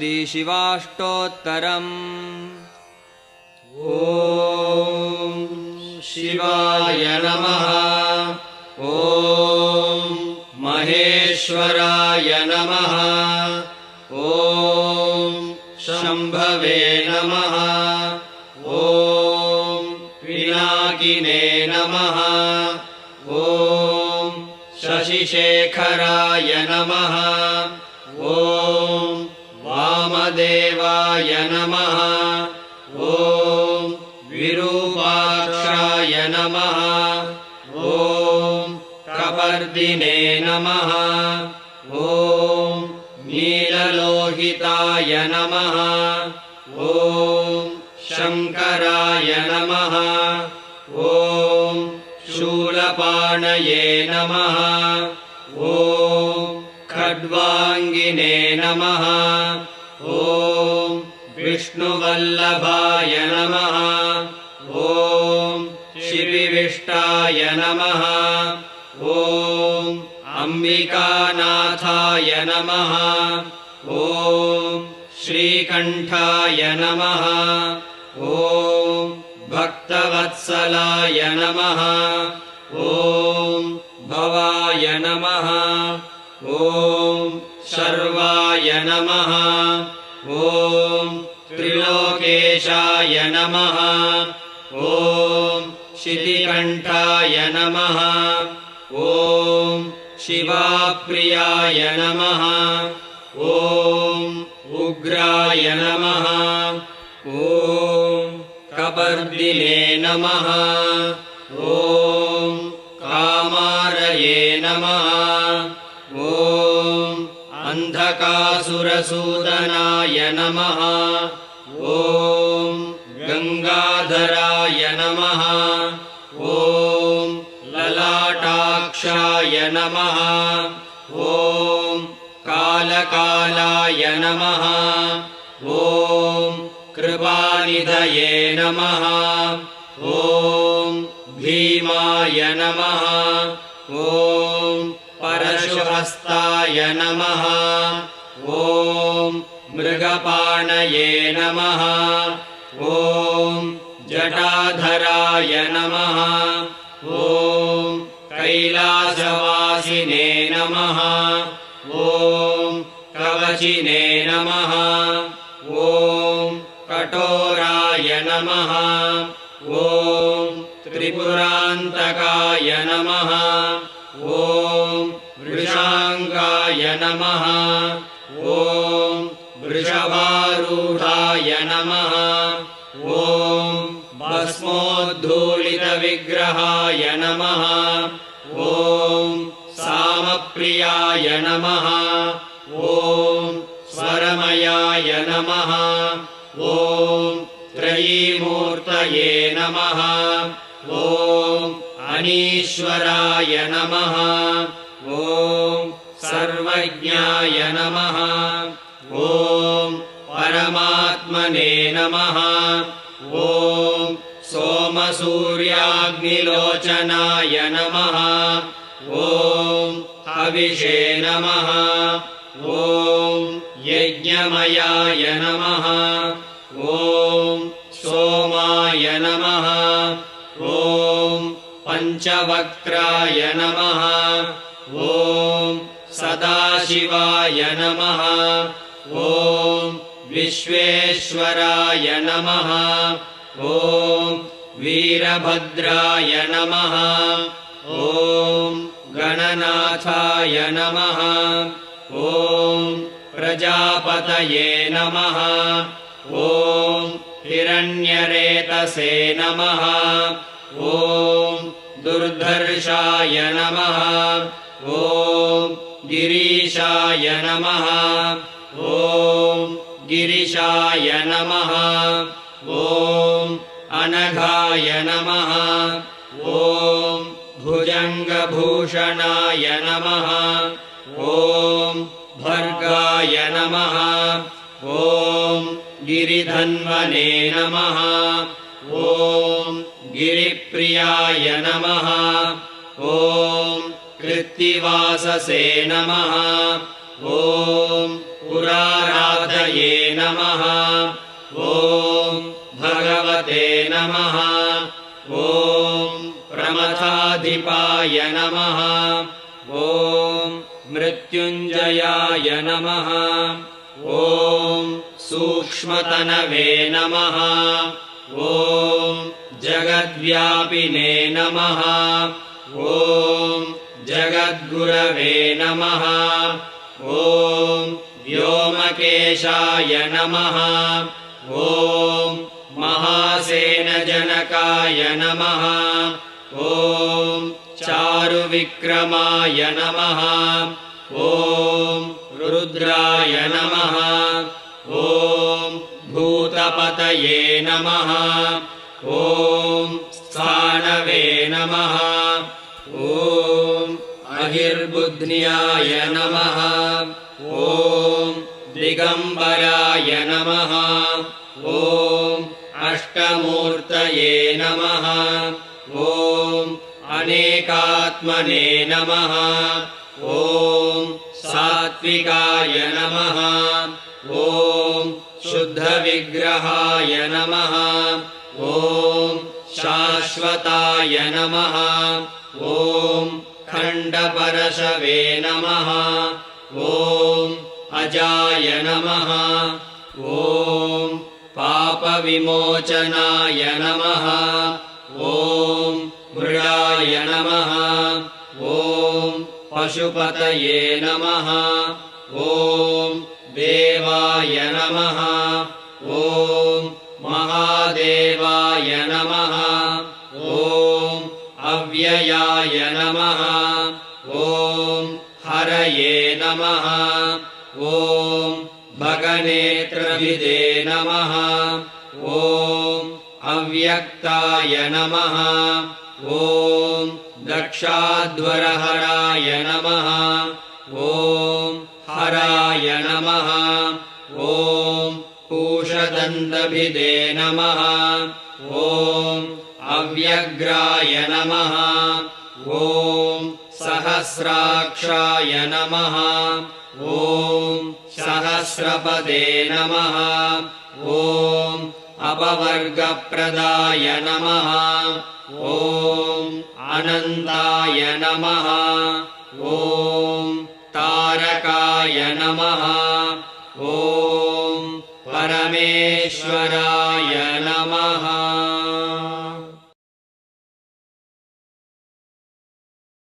श्रीशिवाष्टोत्तरम्। ॐ शिवाय नमः। ॐ महेश्वराय नमः। ॐ शम्भवे नमः। ॐ पिनाकिने नमः। ॐ शशिशेखराय नमः वामदेवाय नमः। ॐ विरूपाक्षाय नमः। ॐ कपर्दिने नमः। ॐ नीललोहिताय नमः। ॐ शङ्कराय नमः। ॐ शूलपाणये नमः। ॐ खड्वाङ्गिने नमः ॐ विष्णुवल्लभाय नमः। ॐ शिविविष्टाय नमः। ॐ अम्बिकानाथाय नमः। ॐ श्रीकण्ठाय नमः। ॐ भक्तवत्सलाय नमः। ॐ भवाय नमः नमः। ॐ त्रिलोकेशाय नमः। ॐ शितिकण्ठाय नमः। ॐ शिवाप्रियाय नमः। ॐ उग्राय नमः। ॐ कपर्दिने नमः। ॐ कामारये नमः अन्धकासुरसूदनाय नमः। ॐ गङ्गाधराय नमः। ॐ ललाटाक्षाय नमः। ॐ कालकालाय नमः। ॐ कृपानिधये नमः। ॐ भीमाय नमः। ॐ परशुहस्ताय नमः। ॐ मृगपाणये नमः। ॐ जटाधराय नमः। ॐ कैलासवासिने नमः। ॐ कवचिने नमः। ॐ कठोराय नमः। ॐ त्रिपुरान्तकाय नमः वृषाङ्गाय नमः। ॐ वृषभारूढाय नमः। ॐ भस्मोद्धूलितविग्रहाय नमः। ॐ सामप्रियाय नमः। ॐ स्वरमयाय नमः। ॐ त्रयीमूर्तये नमः। ॐ अनीश्वराय नमः ॐ सर्वज्ञाय नमः। ॐ परमात्मने नमः। ॐ सोमसूर्याग्निलोचनाय नमः। ॐ हविषे नमः। ॐ यज्ञमयाय नमः। ॐ सोमाय नमः। ॐ पञ्चवक्त्राय नमः सदाशिवाय नमः। ॐ विश्वेश्वराय नमः। ॐ वीरभद्राय नमः। ॐ गणनाथाय नमः। ॐ प्रजापतये नमः। ॐ हिरण्यरेतसे नमः। ॐ दुर्धर्षाय नमः। ॐ गिरीशाय नमः। ॐ गिरिशाय नमः। ॐ अनघाय नमः। ॐ भुजङ्गभूषणाय नमः। ॐ भर्गाय नमः। ॐ गिरिधन्वने नमः। ॐ गिरिप्रियाय नमः। ॐ कृत्तिवाससे नमः। ॐ पुराराधये नमः। ॐ भगवते नमः। ॐ प्रमथाधिपाय नमः। ॐ मृत्युञ्जयाय नमः। ॐ सूक्ष्मतनवे नमः। ॐ जगद्व्यापिने नमः। ॐ जगद्गुरवे नमः। ॐ व्योमकेशाय नमः। ॐ महासेनजनकाय नमः। ॐ चारुविक्रमाय नमः। ॐ रुद्राय नमः। ॐ भूतपतये नमः। ॐ स्थानवे नमः ॐ अहिर्बुध्न्याय नमः। ॐ दिगम्बराय नमः। ॐ अष्टमूर्तये नमः। ॐ अनेकात्मने नमः। ॐ सात्विकाय नमः। ॐ शुद्धविग्रहाय नमः। ॐ शाश्वताय नमः। ॐ खण्डपरशवे नमः। ॐ अजाय नमः। ॐ पापविमोचनाय नमः। ॐ मृडाय नमः। ॐ पशुपतये नमः। ॐ देवाय नमः। ॐ महादेवाय नमः अव्ययाय नमः। ॐ हरये नमः। ॐ भगनेत्रभिदे नमः। ॐ अव्यक्ताय नमः। ॐ दक्षाध्वरहराय नमः। ॐ हराय नमः। ॐ पूषदन्तभिदे नमः। ॐ अव्यग्राय नमः। ॐ सहस्राक्षाय नमः। ॐ सहस्रपदे नमः। ॐ अपवर्गप्रदाय नमः। ॐ अनन्ताय नमः। ॐ तारकाय नमः। ॐ परमेश्वराय